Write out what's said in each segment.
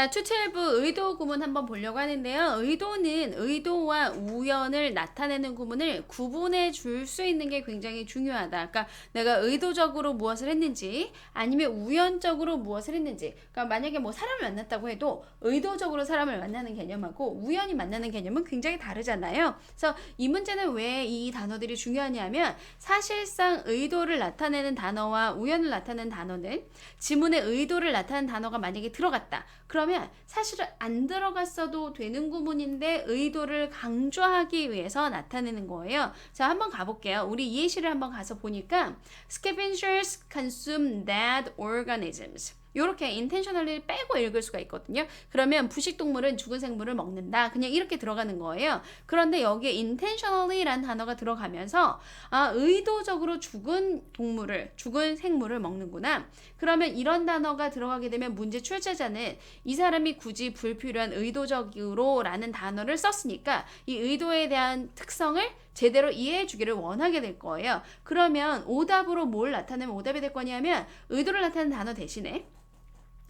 자, 투트엘브 의도 구문 한번 보려고 하는데요. 의도는 의도와 우연을 나타내는 구문을 구분해 줄 수 있는 게 굉장히 중요하다. 그러니까 내가 의도적으로 무엇을 했는지 아니면 우연적으로 무엇을 했는지. 그러니까 만약에 뭐 사람을 만났다고 해도 의도적으로 사람을 만나는 개념하고 우연히 만나는 개념은 굉장히 다르잖아요. 그래서 이 문제는 왜 이 단어들이 중요하냐면 사실상 의도를 나타내는 단어와 우연을 나타내는 단어는 지문의 의도를 나타내는 단어가 만약에 들어갔다. 그러면 사실은 안 들어갔어도 되는 구문인데 의도를 강조하기 위해서 나타내는 거예요. 자, 한번 가볼게요. 우리 예시를 한번 가서 보니까 scavengers consume dead organisms. 이렇게 intentionally 빼고 읽을 수가 있거든요. 그러면 부식동물은 죽은 생물을 먹는다. 그냥 이렇게 들어가는 거예요. 그런데 여기에 intentionally라는 단어가 들어가면서 아, 의도적으로 죽은 동물을, 죽은 생물을 먹는구나. 그러면 이런 단어가 들어가게 되면 문제 출제자는 이 사람이 굳이 불필요한 의도적으로라는 단어를 썼으니까 이 의도에 대한 특성을 제대로 이해해 주기를 원하게 될 거예요. 그러면 오답으로 뭘 나타내면 오답이 될 거냐면 의도를 나타내는 단어 대신에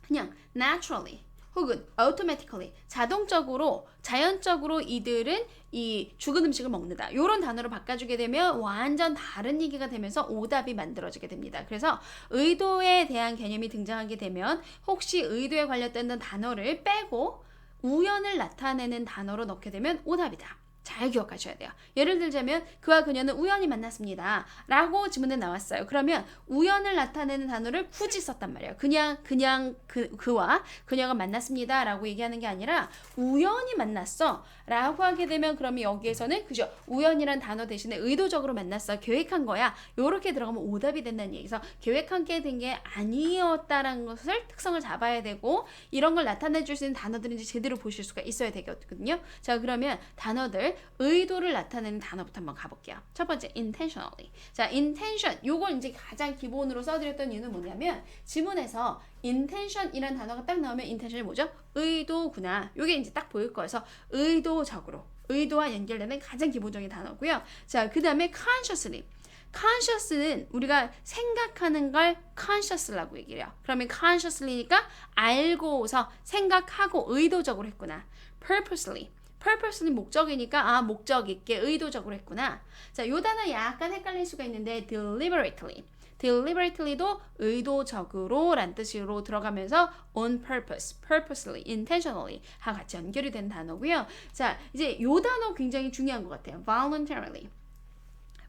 그냥 naturally 혹은 automatically 자동적으로 자연적으로 이들은 이 죽은 음식을 먹는다. 이런 단어로 바꿔주게 되면 완전 다른 얘기가 되면서 오답이 만들어지게 됩니다. 그래서 의도에 대한 개념이 등장하게 되면 혹시 의도에 관련된 단어를 빼고 우연을 나타내는 단어로 넣게 되면 오답이다. 잘 기억하셔야 돼요. 예를 들자면 그와 그녀는 우연히 만났습니다. 라고 지문에 나왔어요. 그러면 우연을 나타내는 단어를 굳이 썼단 말이에요. 그냥 그냥 그, 그와 그녀가 만났습니다. 라고 얘기하는 게 아니라 우연히 만났어. 라고 하게 되면 그러면 여기에서는 그죠? 우연이란 단어 대신에 의도적으로 만났어. 계획한 거야. 요렇게 들어가면 오답이 된다는 얘기에서 계획한 게 된 게 아니었다라는 것을 특성을 잡아야 되고 이런 걸 나타내 줄 수 있는 단어들인지 제대로 보실 수가 있어야 되거든요. 자, 그러면 단어들 의도를 나타내는 단어부터 한번 가볼게요. 첫 번째 intentionally. 자, intention 요걸 이제 가장 기본으로 써드렸던 이유는 뭐냐면 지문에서 intention이라는 단어가 딱 나오면 intention이 뭐죠? 의도구나. 요게 이제 딱 보일 거여서 의도적으로 의도와 연결되는 가장 기본적인 단어고요. 자, 그 다음에 consciously. conscious는 우리가 생각하는 걸 conscious라고 얘기를 해요. 그러면 consciously니까 알고서 생각하고 의도적으로 했구나. purposely. Purposely 목적이니까 아 목적 있게 의도적으로 했구나. 자, 요 단어 약간 헷갈릴 수가 있는데 deliberately. deliberately도 의도적으로란 뜻으로 들어가면서 on purpose, purposely, intentionally 하 같이 연결이 된 단어고요. 자, 이제 요 단어 굉장히 중요한 것 같아요. voluntarily.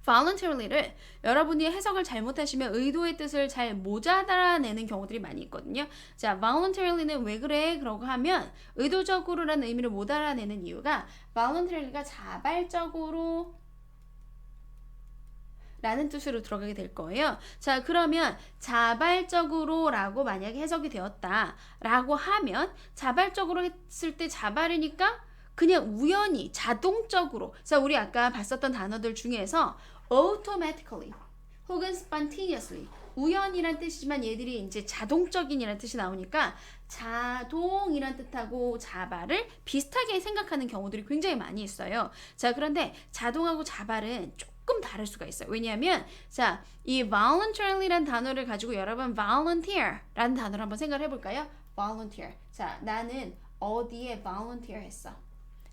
Voluntary를 여러분이 해석을 잘못하시면 의도의 뜻을 잘못 알아내는 경우들이 많이 있거든요. 자, voluntary는 왜 그래? 그러고 하면 의도적으로라는 의미를 못 알아내는 이유가 voluntary가 자발적으로 라는 뜻으로 들어가게 될 거예요. 자, 그러면 자발적으로라고 만약에 해석이 되었다 라고 하면 자발적으로 했을 때 자발이니까 그냥 우연히 자동적으로 자 우리 아까 봤었던 단어들 중에서 automatically 혹은 spontaneously 우연이란 뜻이지만 얘들이 이제 자동적인이란 뜻이 나오니까 자동이란 뜻하고 자발을 비슷하게 생각하는 경우들이 굉장히 많이 있어요. 자 그런데 자동하고 자발은 조금 다를 수가 있어요. 왜냐하면 자 이 voluntary란 단어를 가지고 여러분 volunteer라는 단어를 한번 생각해 볼까요? volunteer. 자 나는 어디에 volunteer 했어?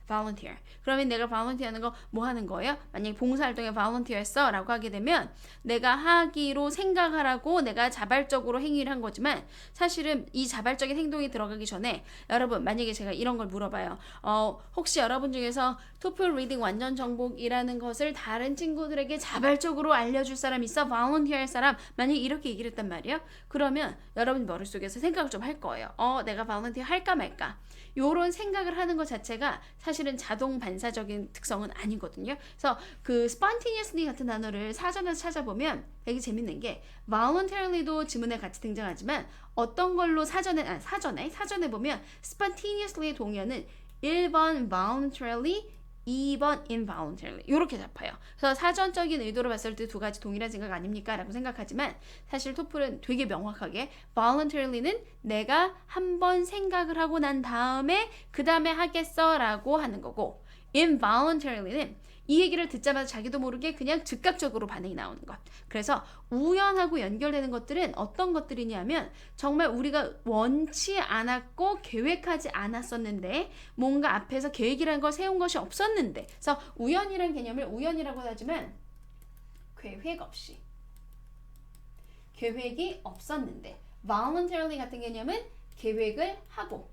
Volunteer. 그러면 내가 volunteer 하는 거 뭐 하는 거예요? 만약에 봉사활동에 volunteer 했어 라고 하게 되면 내가 하기로 생각하라고 내가 자발적으로 행위를 한 거지만 사실은 이 자발적인 행동이 들어가기 전에 여러분 만약에 제가 이런 걸 물어봐요. 어, 혹시 여러분 중에서 토플 리딩 완전 정복이라는 것을 다른 친구들에게 자발적으로 알려줄 사람 있어? volunteer 할 사람? 만약에 이렇게 얘기를 했단 말이에요. 그러면 여러분 머릿속에서 생각을 좀 할 거예요. 어, 내가 volunteer 할까 말까? 요런 생각을 하는 것 자체가 사실 사실은 자동 반사적인 특성은 아니거든요. 그래서 그 spontaneously 같은 단어를 사전에서 찾아보면 되게 재밌는 게 voluntary도 지문에 같이 등장하지만 어떤 걸로 사전에 아 사전에 사전에 보면 spontaneously의 동의어는 1번 voluntarily 2번 involuntarily 이렇게 잡혀요. 그래서 사전적인 의도로 봤을 때 두 가지 동일한 생각 아닙니까? 라고 생각하지만 사실 토플은 되게 명확하게 voluntary는 내가 한 번 생각을 하고 난 다음에 그 다음에 하겠어 라고 하는 거고 involuntary는 이 얘기를 듣자마자 자기도 모르게 그냥 즉각적으로 반응이 나오는 것. 그래서 우연하고 연결되는 것들은 어떤 것들이냐면 정말 우리가 원치 않았고 계획하지 않았었는데 뭔가 앞에서 계획이라는 걸 세운 것이 없었는데 그래서 우연이라는 개념을 우연이라고 하지만 계획 없이 계획이 없었는데 voluntarily 같은 개념은 계획을 하고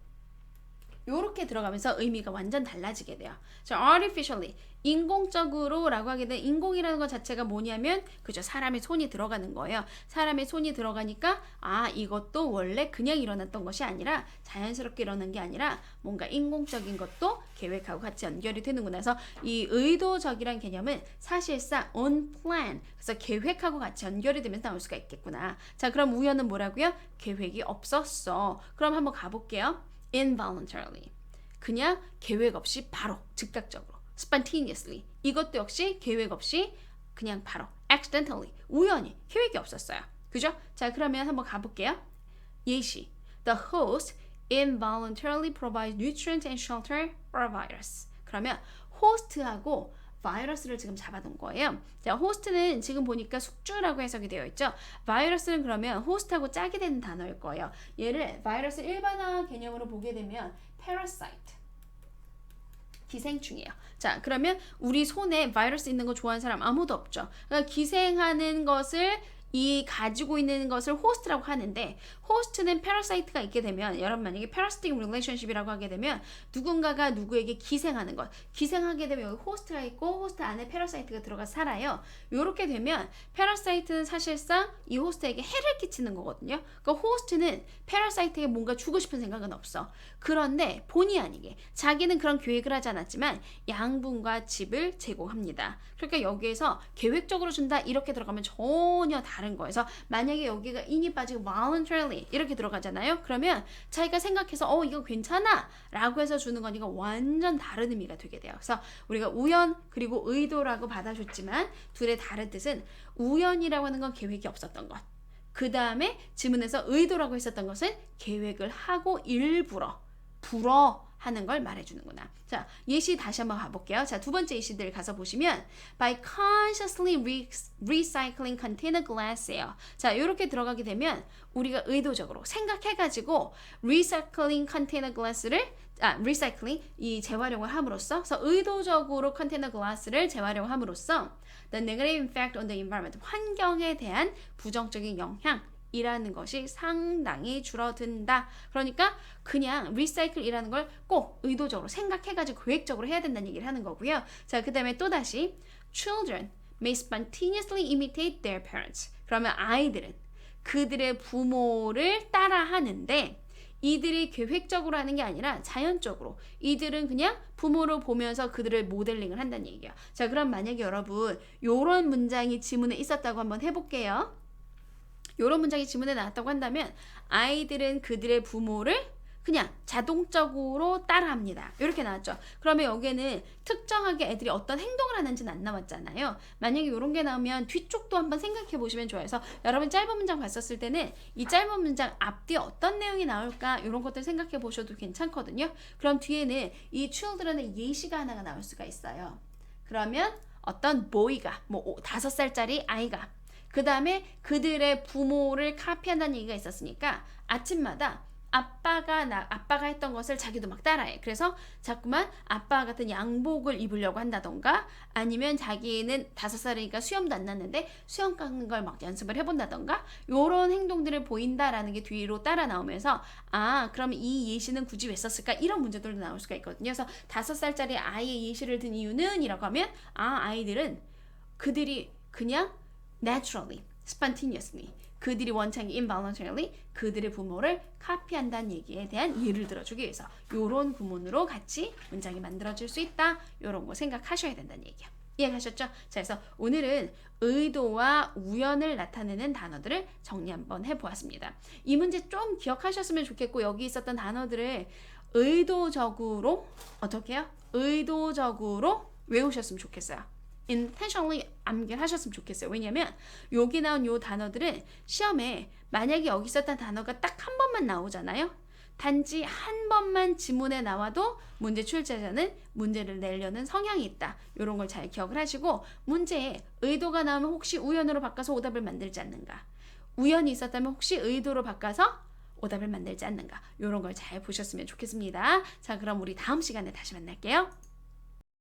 요렇게 들어가면서 의미가 완전 달라지게 돼요. 자, artificially 인공적으로라고 하게 된 인공이라는 것 자체가 뭐냐면 그죠 사람의 손이 들어가는 거예요. 사람의 손이 들어가니까 아 이것도 원래 그냥 일어났던 것이 아니라 자연스럽게 일어난 게 아니라 뭔가 인공적인 것도 계획하고 같이 연결이 되는구나. 그래서 이 의도적이란 개념은 사실상 on plan 그래서 계획하고 같이 연결이 되면서 나올 수가 있겠구나. 자 그럼 우연은 뭐라고요? 계획이 없었어. 그럼 한번 가볼게요. Involuntarily 그냥 계획 없이 바로 즉각적으로 spontaneously 이것도 역시 계획 없이 그냥 바로 accidentally 우연히 계획이 없었어요. 그죠? 자 그러면 한번 가볼게요. 예시 The host involuntarily provides nutrients and shelter for a virus. 그러면 호스트하고 바이러스를 지금 잡아놓은 거예요. 자, 호스트는 지금 보니까 숙주라고 해석이 되어 있죠. 바이러스는 그러면 호스트하고 짝이 되는 단어일 거예요. 얘를 바이러스 일반화 개념으로 보게 되면 parasite 기생충이에요. 자, 그러면 우리 손에 바이러스 있는 거 좋아하는 사람 아무도 없죠. 그러니까 기생하는 것을 이 가지고 있는 것을 호스트라고 하는데 호스트는 패러사이트가 있게 되면 여러분 만약에 패러스틱 릴레이션십이라고 하게 되면 누군가가 누구에게 기생하는 것 기생하게 되면 여기 호스트가 있고 호스트 안에 패러사이트가 들어가 살아요. 요렇게 되면 패러사이트는 사실상 이 호스트에게 해를 끼치는 거거든요. 그러니까 호스트는 패러사이트에게 뭔가 주고 싶은 생각은 없어. 그런데 본의 아니게 자기는 그런 계획을 하지 않았지만 양분과 즙을 제공합니다. 그러니까 여기에서 계획적으로 준다 이렇게 들어가면 전혀 다른 거예요 그래서 만약에 여기가 인이 빠지고 voluntarily 이렇게 들어가잖아요. 그러면 자기가 생각해서 어 이거 괜찮아 라고 해서 주는 거니까 완전 다른 의미가 되게 돼요. 그래서 우리가 우연 그리고 의도라고 받아줬지만 둘의 다른 뜻은 우연이라고 하는 건 계획이 없었던 것. 그 다음에 지문에서 의도라고 했었던 것은 계획을 하고 일부러 불어 하는 걸 말해주는구나. 자, 예시 다시 한번 가볼게요. 자, 두 번째 예시들 가서 보시면 by consciously re, recycling container glass예요. 자, 이렇게 들어가게 되면 우리가 의도적으로 생각해가지고 recycling container glass를 아, recycling 이 재활용을 함으로써 그래서 의도적으로 컨테이너 글라스를 재활용함으로써 the negative effect on the environment 환경에 대한 부정적인 영향 이라는 것이 상당히 줄어든다. 그러니까 그냥 리사이클이라는 걸 꼭 의도적으로 생각해가지고 계획적으로 해야 된다는 얘기를 하는 거고요. 자, 그 다음에 또 다시 children may spontaneously imitate their parents. 그러면 아이들은 그들의 부모를 따라하는데 이들이 계획적으로 하는 게 아니라 자연적으로 이들은 그냥 부모를 보면서 그들을 모델링을 한다는 얘기예요. 자, 그럼 만약에 여러분 요런 문장이 지문에 있었다고 한번 해볼게요. 요런 문장이 지문에 나왔다고 한다면 아이들은 그들의 부모를 그냥 자동적으로 따라합니다. 이렇게 나왔죠. 그러면 여기에는 특정하게 애들이 어떤 행동을 하는지는 안 나왔잖아요. 만약에 이런 게 나오면 뒤쪽도 한번 생각해 보시면 좋아요. 그래서 여러분 짧은 문장 봤었을 때는 이 짧은 문장 앞뒤에 어떤 내용이 나올까 이런 것들 생각해 보셔도 괜찮거든요. 그럼 뒤에는 이 children의 예시가 하나가 나올 수가 있어요. 그러면 어떤 boy가 뭐 다섯 살짜리 아이가 그 다음에 그들의 부모를 카피한다는 얘기가 있었으니까 아침마다 아빠가 나 아빠가 했던 것을 자기도 막 따라해. 그래서 자꾸만 아빠 같은 양복을 입으려고 한다던가 아니면 자기는 다섯 살이니까 수염도 안 났는데 수염 깎는 걸 막 연습을 해본다던가 요런 행동들을 보인다라는 게 뒤로 따라 나오면서 아 그럼 이 예시는 굳이 왜 썼을까 이런 문제들도 나올 수가 있거든요. 그래서 다섯 살짜리 아이의 예시를 든 이유는 이라고 하면 아 아이들은 그들이 그냥 naturally, spontaneously 그들이 원창이 involuntarily 그들의 부모를 카피한다는 얘기에 대한 예를 들어주기 위해서 요런 구문으로 같이 문장이 만들어질 수 있다. 요런 거 생각하셔야 된다는 얘기야. 이해가셨죠? 자, 그래서 오늘은 의도와 우연을 나타내는 단어들을 정리 한번 해보았습니다. 이 문제 좀 기억하셨으면 좋겠고 여기 있었던 단어들을 의도적으로 어떻게 해요? 의도적으로 외우셨으면 좋겠어요. Intentionally 암기하셨으면 좋겠어요. 왜냐면 여기 나온 요 단어들은 시험에 만약에 여기 있었던 단어가 딱 한 번만 나오잖아요. 단지 한 번만 지문에 나와도 문제 출제자는 문제를 내려는 성향이 있다. 이런 걸 잘 기억을 하시고 문제에 의도가 나오면 혹시 우연으로 바꿔서 오답을 만들지 않는가? 우연이 있었다면 혹시 의도로 바꿔서 오답을 만들지 않는가? 이런 걸 잘 보셨으면 좋겠습니다. 자, 그럼 우리 다음 시간에 다시 만날게요.